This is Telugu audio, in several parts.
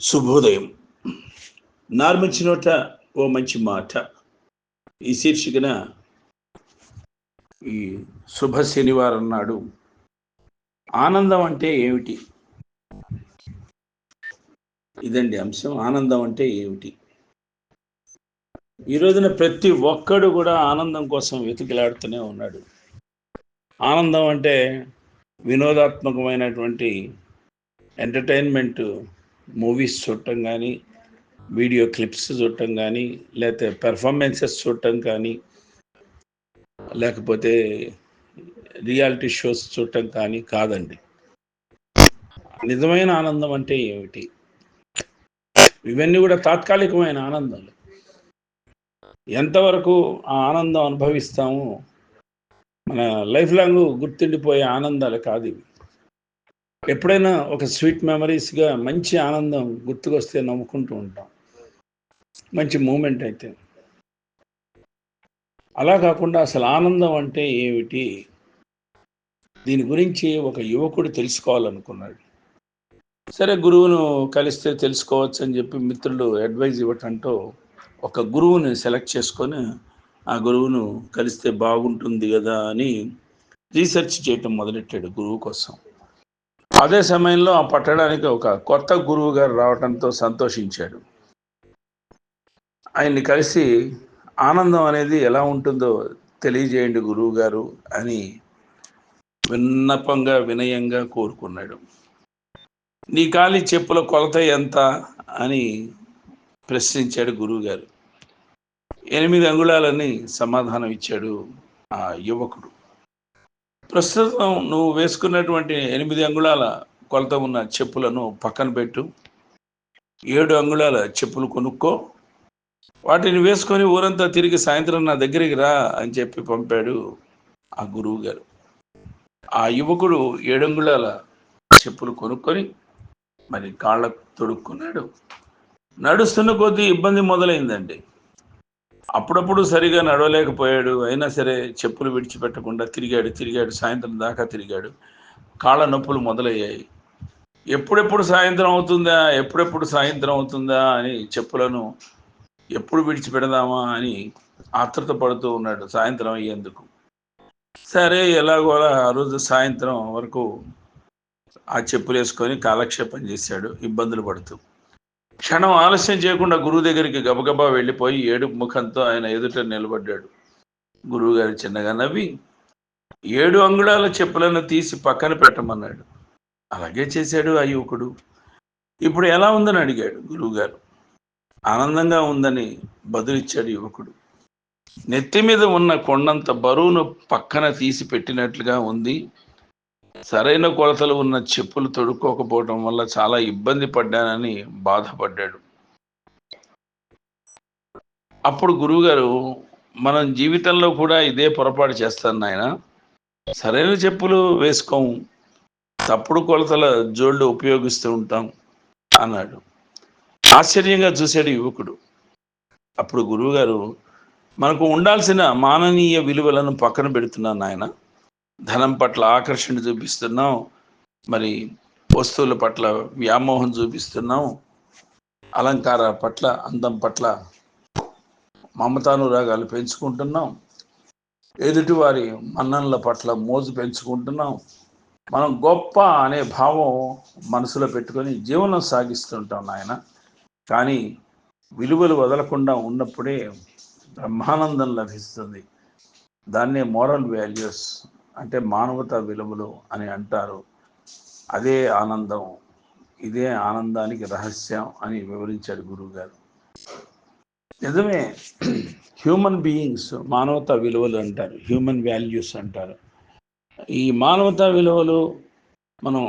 శుభోదయం. నార్మించి నోట ఓ మంచి మాట. ఈ శీర్షికన ఈ శుభ శనివారం నాడు ఆనందం అంటే ఏమిటి? ఇదండి అంశం. ఆనందం అంటే ఏమిటి? ఈ రోజున ప్రతి ఒక్కడు కూడా ఆనందం కోసం వెతికిలాడుతూనే ఉన్నాడు. ఆనందం అంటే వినోదాత్మకమైనటువంటి ఎంటర్టైన్మెంట్ మూవీస్ చూడటం కానీ వీడియో క్లిప్స్ చూడటం కానీ లేకపోతే పెర్ఫార్మెన్సెస్ చూడటం కానీ లేకపోతే రియాలిటీ షోస్ చూడటం కానీ కాదండి. నిజమైన ఆనందం అంటే ఏమిటి? ఇవన్నీ కూడా తాత్కాలికమైన ఆనందాలు. ఎంతవరకు ఆ ఆనందం అనుభవిస్తామో మన లైఫ్ లాంగ్ గుర్తుండిపోయే ఆనందాలు కాదు ఇవి. ఎప్పుడైనా ఒక స్వీట్ మెమరీస్గా మంచి ఆనందం గుర్తుకొస్తే నవ్వుకుంటూ ఉంటాం. మంచి మూమెంట్ అయితే. అలా కాకుండా అసలు ఆనందం అంటే ఏమిటి? దీని గురించి ఒక యువకుడు తెలుసుకోవాలనుకున్నాడు. సరే గురువును కలిస్తే తెలుసుకోవచ్చు అని చెప్పి మిత్రులు అడ్వైజ్ ఇవ్వటంతో ఒక గురువుని సెలెక్ట్ చేసుకొని ఆ గురువును కలిస్తే బాగుంటుంది కదా అని రీసెర్చ్ చేయటం మొదలెట్టాడు గురువు కోసం. అదే సమయంలో ఆ పట్టడానికి ఒక కొత్త గురువు గారు రావడంతో సంతోషించాడు. ఆయన్ని కలిసి ఆనందం అనేది ఎలా ఉంటుందో తెలియజేయండి గురువు గారు అని విన్నపంగా వినయంగా కోరుకున్నాడు. నీ కాలి చెప్పుల కొలత ఎంత అని ప్రశ్నించాడు గురువుగారు ఎనిమిది అంగుళాలని సమాధానం ఇచ్చాడు ఆ యువకుడు. ప్రస్తుతం నువ్వు వేసుకున్నటువంటి ఎనిమిది అంగుళాల కొలత ఉన్న చెప్పులను పక్కన పెట్టు. ఏడు అంగుళాల చెప్పులు కొనుక్కో. వాటిని వేసుకొని ఊరంతా తిరిగి సాయంత్రం నా దగ్గరికి రా అని చెప్పి పంపాడు ఆ గురువు గారు ఆ యువకుడు ఏడు అంగుళాల చెప్పులు కొనుక్కొని మరి కాళ్ళకు తొడుక్కున్నాడు. నడుస్తున్న కొద్దీ ఇబ్బంది మొదలైందండి. అప్పుడప్పుడు సరిగా నడవలేకపోయాడు. అయినా సరే చెప్పులు విడిచిపెట్టకుండా తిరిగాడు తిరిగాడు సాయంత్రం దాకా తిరిగాడు. కాళ్ళ నొప్పులు మొదలయ్యాయి. ఎప్పుడెప్పుడు సాయంత్రం అవుతుందా? ఎప్పుడెప్పుడు సాయంత్రం అవుతుందా? అని చెప్పులను ఎప్పుడు విడిచిపెడదామా? అని ఆతృత పడుతూ ఉన్నాడు సాయంత్రం అయ్యేందుకు. సరే ఎలాగోలా ఆ రోజు సాయంత్రం వరకు ఆ చెప్పులు వేసుకొని కాలక్షేపం చేశాడు. ఇబ్బందులు పడుతూ క్షణం ఆలస్యం చేయకుండా గురువు దగ్గరికి గబగబా వెళ్ళిపోయి ఏడుపు ముఖంతో ఆయన ఎదుట నిలబడ్డాడు. గురువు గారు చిన్నగా నవ్వి ఏడు అంగుళాల చెప్పులను తీసి పక్కన పెట్టమన్నాడు. అలాగే చేశాడు ఆ యువకుడు. ఇప్పుడు ఎలా ఉందని అడిగాడు గురువుగారు ఆనందంగా ఉందని బదులిచ్చాడు యువకుడు. నెత్తి మీద ఉన్న కొండంత బరువును పక్కన తీసి పెట్టినట్లుగా ఉంది. సరైన కొలతలు ఉన్న చెప్పులు తొడుక్కోకపోవడం వల్ల చాలా ఇబ్బంది పడ్డానని బాధపడ్డాడు. అప్పుడు గురువుగారు మనం జీవితంలో కూడా ఇదే పొరపాటు చేస్తాను నాయన. సరైన చెప్పులు వేసుకోము తప్పుడు కొలతల జోళ్ళు ఉపయోగిస్తూ ఉంటాం అన్నాడు. ఆశ్చర్యంగా చూశాడు యువకుడు. అప్పుడు గురువుగారు మనకు ఉండాల్సిన మాననీయ విలువలను పక్కన పెడుతున్నాను నాయన. ధనం పట్ల ఆకర్షణ చూపిస్తున్నాం. మరి వస్తువుల పట్ల వ్యామోహం చూపిస్తున్నాం. అలంకార పట్ల అందం పట్ల మమతానురాగాలు పెంచుకుంటున్నాం. ఎదుటివారి మన్ననల పట్ల మోజు పెంచుకుంటున్నాం. మనం గొప్ప అనే భావం మనసులో పెట్టుకొని జీవనం సాగిస్తుంటాం నాయన. కానీ విలువలు వదలకుండా ఉన్నప్పుడే బ్రహ్మానందం లభిస్తుంది. దాన్నే మోరల్ వాల్యూస్ అంటే మానవతా విలువలు అని అంటారు. అదే ఆనందం ఇదే ఆనందానికి రహస్యం అని వివరించాడు గురువు గారు నిజమే హ్యూమన్ బీయింగ్స్ మానవతా విలువలు అంటారు హ్యూమన్ వాల్యూస్ అంటారు. ఈ మానవతా విలువలు మనం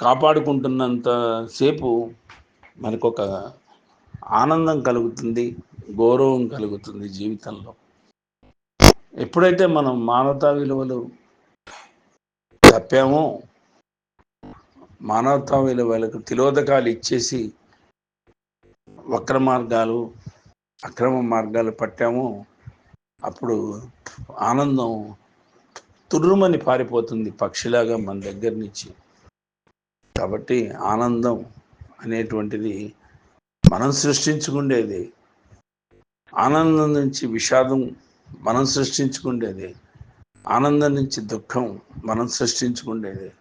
కాపాడుకుంటున్నంత సేపు మనకొక ఆనందం కలుగుతుంది గౌరవం కలుగుతుంది జీవితంలో. ఎప్పుడైతే మనం మానవతా విలువలు తప్పేమో మానవతా విలువలకు తిలోదకాలు ఇచ్చేసి వక్ర మార్గాలు అక్రమ మార్గాలు పట్టామో అప్పుడు ఆనందం తుర్రుమని పారిపోతుంది పక్షిలాగా మన దగ్గర నుంచి. కాబట్టి ఆనందం అనేటువంటిది మనం సృష్టించుకుండేది. ఆనందం నుంచి విషాదం మనం సృష్టించుకుండేది. ఆనందం నుంచి దుఃఖం మనం సృష్టించుకుండేది.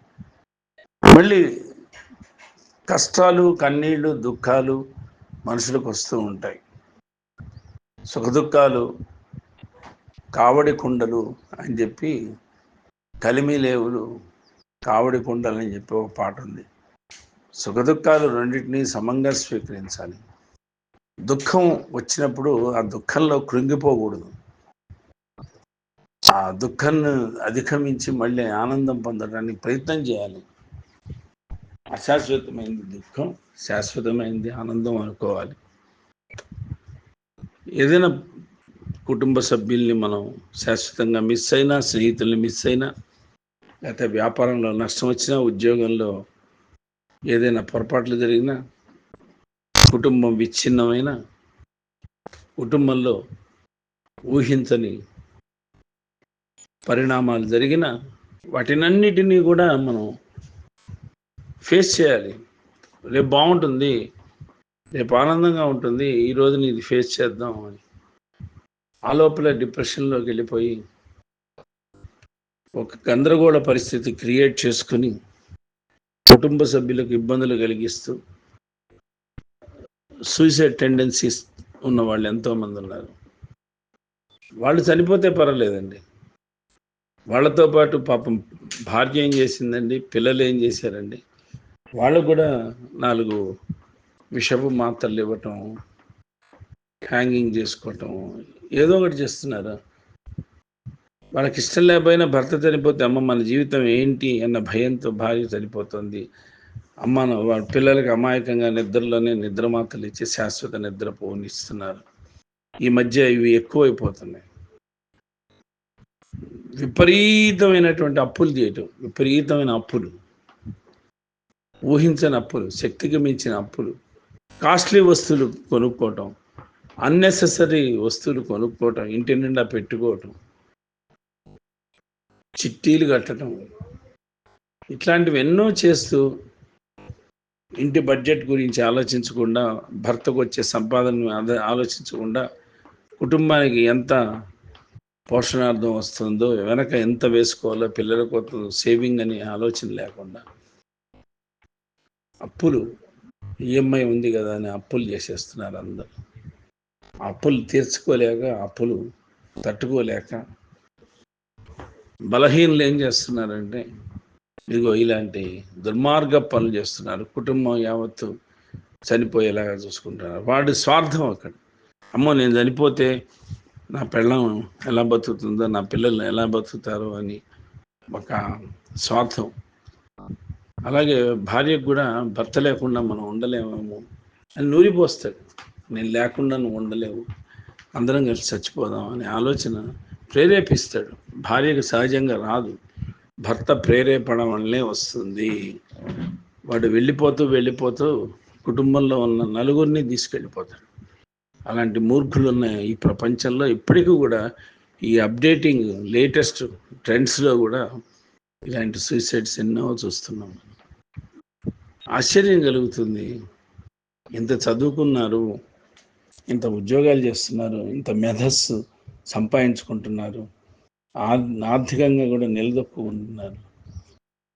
మళ్ళీ కష్టాలు కన్నీళ్ళు దుఃఖాలు మనుషులకు వస్తూ ఉంటాయి. సుఖదుఖాలు కావడి కుండలు అని చెప్పి కలిమిలేవులు కావడి కుండలు అని చెప్పి ఒక పాట ఉంది. సుఖదుఖాలు రెండింటినీ సమంగా స్వీకరించాలి. దుఃఖం వచ్చినప్పుడు ఆ దుఃఖంలో కృంగిపోకూడదు. ఆ దుఃఖాన్ని అధిగమించి మళ్ళీ ఆనందం పొందడానికి ప్రయత్నం చేయాలి. అశాశ్వతమైంది దుఃఖం శాశ్వతమైంది ఆనందం అనుకోవాలి. ఏదైనా కుటుంబ సభ్యుల్ని మనం శాశ్వతంగా మిస్ అయినా స్నేహితుల్ని మిస్ అయినా లేకపోతే వ్యాపారంలో నష్టం వచ్చినా ఉద్యోగంలో ఏదైనా పొరపాట్లు జరిగినా కుటుంబం విచ్ఛిన్నమైన కుటుంబంలో ఊహించని పరిణామాలు జరిగిన వాటినన్నిటినీ కూడా మనం ఫేస్ చేయాలి. రేపు బాగుంటుంది రేపు ఆనందంగా ఉంటుంది ఈ రోజుని ఇది ఫేస్ చేద్దాం అని. ఆ లోపల డిప్రెషన్లోకి వెళ్ళిపోయి ఒక గందరగోళ పరిస్థితి క్రియేట్ చేసుకుని కుటుంబ సభ్యులకు ఇబ్బందులు కలిగిస్తూ సూసైడ్ టెండెన్సీస్ ఉన్న వాళ్ళు ఎంతోమంది ఉన్నారు. వాళ్ళు చనిపోతే పర్వాలేదండి. వాళ్ళతో పాటు పాపం భార్య ఏం చేసిందండి? పిల్లలు ఏం చేశారండి? వాళ్ళు కూడా నాలుగు విషపు మాత్రలు ఇవ్వటం హ్యాంగింగ్ చేసుకోవటం ఏదో ఒకటి చేస్తున్నారు? వాళ్ళకి ఇష్టం లేకపోయినా భర్త చనిపోతే అమ్మ మన జీవితం ఏంటి? అన్న భయంతో భార్య చనిపోతుంది. అమ్మ వాళ్ళ పిల్లలకి అమాయకంగా నిద్రలోనే నిద్ర మాత్రలు ఇచ్చి శాశ్వత నిద్ర పోనిస్తున్నారు. ఈ మధ్య ఇవి ఎక్కువైపోతున్నాయి. విపరీతమైనటువంటి అప్పులు చేయటం. విపరీతమైన అప్పులు. ఊహించని అప్పులు. శక్తికి మించిన అప్పులు. కాస్ట్లీ వస్తువులు కొనుక్కోవటం. అన్నెసెసరీ వస్తువులు కొనుక్కోవటం. ఇంటి నిండా పెట్టుకోవటం. చిట్టీలు కట్టడం ఇట్లాంటివి ఎన్నో చేస్తూ ఇంటి బడ్జెట్ గురించి ఆలోచించకుండా భర్తకు వచ్చే సంపాదన ఆలోచించకుండా కుటుంబానికి ఎంత పోషణార్థం వస్తుందో వెనక ఎంత వేసుకోవాలో పిల్లల కోసం సేవింగ్ అని ఆలోచన లేకుండా. అప్పులు ఈఎంఐ ఉంది కదా అని అప్పులు చేసేస్తున్నారు అందరు. అప్పులు తీర్చుకోలేక అప్పులు తట్టుకోలేక. బలహీనలు ఏం చేస్తున్నారంటే ఇదిగో ఇలాంటి దుర్మార్గ పనులు చేస్తున్నారు. కుటుంబం యావత్తు చనిపోయేలాగా చూసుకుంటున్నారు. వాడి స్వార్థం అక్కడ. అమ్మో నేను చనిపోతే నా పెళ్ళం ఎలా బతుకుతుందో నా పిల్లలు ఎలా బతుకుతారో అని ఒక స్వార్థం. అలాగే భార్యకు కూడా భర్త లేకుండా మనం ఉండలేమేమో అని నూరిపోస్తాడు నేను లేకుండా నువ్వు ఉండలేవు. అందరం కలిసి చచ్చిపోదాం అనే ఆలోచన ప్రేరేపిస్తాడు. భార్యకు సహజంగా రాదు. భర్త ప్రేరేపడం వల్లే వస్తుంది. వాడు వెళ్ళిపోతూ వెళ్ళిపోతూ కుటుంబంలో ఉన్న నలుగురిని తీసుకెళ్ళిపోతాడు. అలాంటి మూర్ఖులు ఉన్న ఈ ప్రపంచంలో. ఇప్పటికీ కూడా ఈ అప్డేటింగ్ లేటెస్ట్ ట్రెండ్స్లో కూడా ఇలాంటి సూసైడ్స్ ఎన్నో చూస్తున్నాం. ఆశ్చర్యం కలుగుతుంది. ఇంత చదువుకున్నారు ఇంత ఉద్యోగాలు చేస్తున్నారు ఇంత మెధస్సు సంపాదించుకుంటున్నారు ఆర్థికంగా కూడా నిలదొక్కుంటున్నారు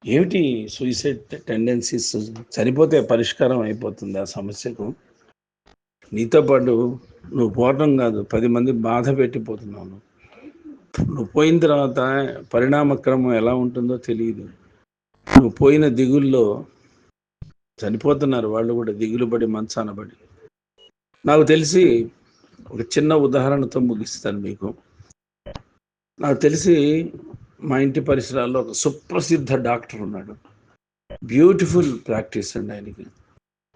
ఏమిటి సూసైడ్ టెండెన్సీస్? చనిపోతే పరిష్కారం అయిపోతుంది ఆ సమస్యకు. నీతో పాటు నువ్వు పోవటం కాదు పది మంది బాధ పెట్టిపోతున్నావు నువ్వు. పోయిన తర్వాత పరిణామక్రమం ఎలా ఉంటుందో తెలియదు. నువ్వు పోయిన దిగుల్లో చనిపోతున్నారు వాళ్ళు కూడా దిగులు పడి మంచానబడి నాకు తెలిసి ఒక చిన్న ఉదాహరణతో ముగిస్తాను మీకు. నాకు తెలిసి మా ఇంటి పరిసరాల్లో ఒక సుప్రసిద్ధ డాక్టర్ ఉన్నాడు. బ్యూటిఫుల్ ప్రాక్టీస్ అండి ఆయనకి.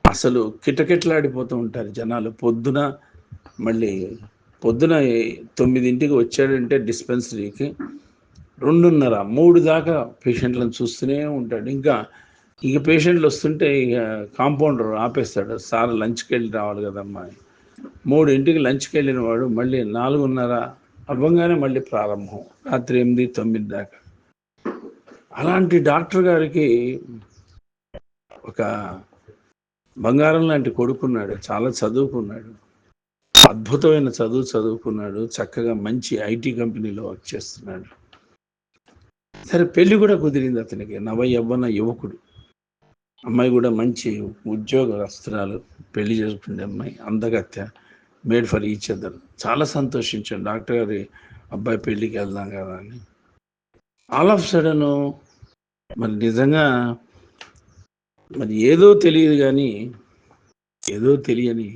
అసలు కిటకిటలాడిపోతూ ఉంటారు జనాలు. పొద్దున మళ్ళీ పొద్దున తొమ్మిదింటికి వచ్చాడంటే డిస్పెన్సరీకి. రెండున్నర మూడు దాకా పేషెంట్లను చూస్తూనే ఉంటాడు. ఇంకా ఇక పేషెంట్లు వస్తుంటే ఇక కాంపౌండర్ ఆపేస్తాడు. సార్ లంచ్కి వెళ్ళి రావాలి కదమ్మా. మూడింటికి లంచ్కి వెళ్ళిన వాడు మళ్ళీ నాలుగున్నర అవ్వంగానే మళ్ళీ ప్రారంభం. రాత్రి ఎనిమిది తొమ్మిది దాకా. అలాంటి డాక్టర్ గారికి ఒక బంగారం లాంటి కొడుకున్నాడు చాలా చదువుకున్నాడు. అద్భుతమైన చదువు చదువుకున్నాడు చక్కగా మంచి ఐటీ కంపెనీలో వర్క్ చేస్తున్నాడు. సరే పెళ్ళి కూడా కుదిరింది అతనికి నవ యవ్వన యువకుడు. అమ్మాయి కూడా మంచి ఉద్యోగ వస్త్రాలు పెళ్ళి చేసుకునే అమ్మాయి అందగత్య మేడ్ ఫర్ ఈచ్ అదర్. చాలా సంతోషించాడు డాక్టర్ గారి అబ్బాయి పెళ్ళికి వెళ్దాం కదా అని. ఆల్ ఆఫ్ సడన్ మరి నిజంగా మరి ఏదో తెలియదు కానీ ఏదో తెలియని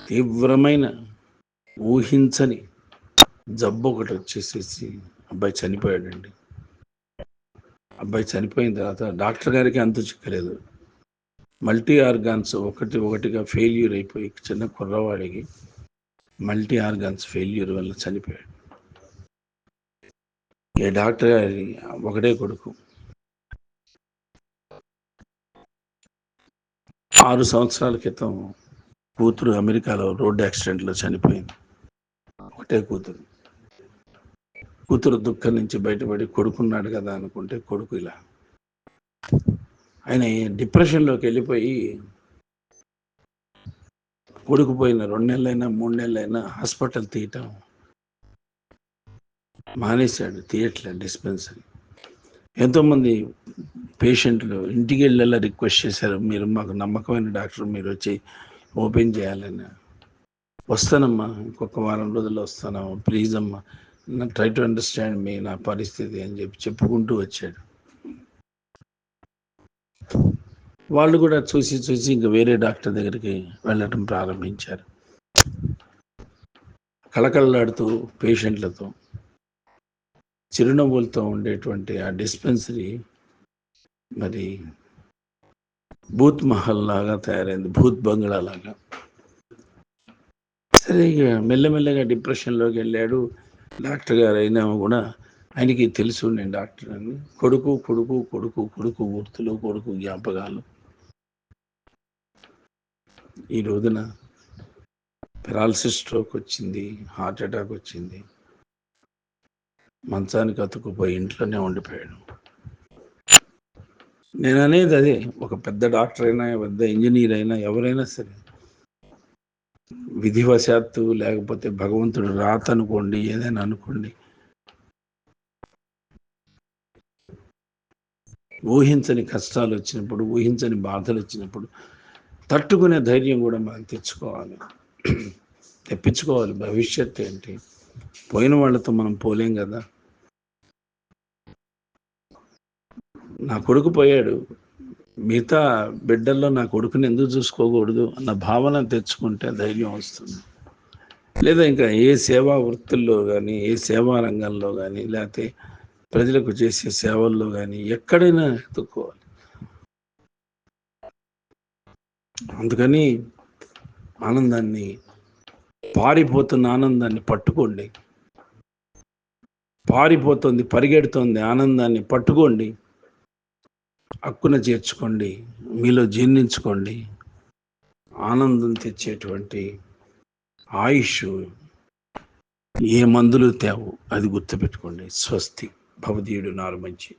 తీవ్రమైన ఊహించని జబ్బు ఒకటి వచ్చేసేసి అబ్బాయి చనిపోయాడండి. అబ్బాయి చనిపోయిన తర్వాత డాక్టర్ గారికి అంత చిక్కలేదు. మల్టీ ఆర్గాన్స్ ఒకటి ఒకటిగా ఫెయిల్యూర్ అయిపోయి చిన్న కుర్రవాడికి మల్టీ ఆర్గాన్స్ ఫెయిల్యూర్ వల్ల చనిపోయాడు. ఏ డాక్టర్ గారి ఒకటే కొడుకు. ఆరు సంవత్సరాల క్రితం కూతురు అమెరికాలో రోడ్డు యాక్సిడెంట్లో చనిపోయింది. ఒకటే కూతురు. కూతురు దుఃఖం నుంచి బయటపడి కొడుకున్నాడు కదా అనుకుంటే కొడుకు ఇలా. ఆయన డిప్రెషన్లోకి వెళ్ళిపోయి కొడుకు పోయిన రెండు నెలలైనా మూడు నెలలైనా హాస్పిటల్ తీయటం మానేశాడు తీయట్లే డిస్పెన్సరీ. ఎంతోమంది పేషెంట్లు ఇంటికి వెళ్ళేలా రిక్వెస్ట్ చేశారు. మీరు మాకు నమ్మకమైన డాక్టర్ మీరు వచ్చి ఓపెన్ చేయాలని. వస్తానమ్మా ఇంకొక వారం రోజుల్లో వస్తాను ప్లీజ్ అమ్మా. ట్రై టు అండర్స్టాండ్ మీ నా పరిస్థితి అని చెప్పి చెప్పుకుంటూ వచ్చాడు. వాళ్ళు కూడా చూసి చూసి ఇంకా వేరే డాక్టర్ దగ్గరికి వెళ్ళటం ప్రారంభించారు. కళకళలాడుతూ పేషెంట్లతో చిరునవ్వులతో ఉండేటువంటి ఆ డిస్పెన్సరీ మరి భూత్ మహల్ లాగా తయారైంది భూత్ బంగ్లా లాగా. సరే ఇక మెల్లమెల్లగా డిప్రెషన్లోకి వెళ్ళాడు. డాక్టర్ గారు అయినా కూడా ఆయనకి తెలుసు నేను డాక్టర్ అని. కొడుకు కొడుకు కొడుకు కొడుకు గుర్తులు కొడుకు జ్ఞాపకాలు. ఈ రోజున పెరాలసిస్ స్ట్రోక్ వచ్చింది హార్ట్ అటాక్ వచ్చింది. మంచానికి అతుక్కుపోయి ఇంట్లోనే ఉండిపోయాడు. నేను అనేది అదే. ఒక పెద్ద డాక్టర్ అయినా పెద్ద ఇంజనీర్ అయినా ఎవరైనా సరే. విధివశాత్తు లేకపోతే భగవంతుడు రాత అనుకోండి ఏదైనా అనుకోండి. ఊహించని కష్టాలు వచ్చినప్పుడు ఊహించని బాధలు వచ్చినప్పుడు తట్టుకునే ధైర్యం కూడా మనం తెచ్చుకోవాలి. తెప్పించుకోవాలి. భవిష్యత్తు ఏంటి? పోయిన వాళ్ళతో మనం పోలేం కదా. నా కొడుకు పోయాడు. మిగతా బిడ్డల్లో నా కొడుకుని ఎందుకు చూసుకోకూడదు అన్న భావన తెచ్చుకుంటే ధైర్యం వస్తుంది. లేదా ఇంకా ఏ సేవా వృత్తుల్లో కానీ ఏ సేవా రంగంలో కానీ లేకపోతే ప్రజలకు చేసే సేవల్లో కానీ ఎక్కడైనా ఎత్తుక్కోవాలి. అందుకని ఆనందాన్ని పారిపోతున్న ఆనందాన్ని పట్టుకోండి. పారిపోతుంది పరిగెడుతోంది ఆనందాన్ని పట్టుకోండి. హక్కున చేర్చుకోండి మీలో జీర్ణించుకోండి. ఆనందం తెచ్చేటువంటి ఆయుష్ ఏ మందులు తేవు అది గుర్తుపెట్టుకోండి. స్వస్తి. భవదీయుడు నారు మంచి.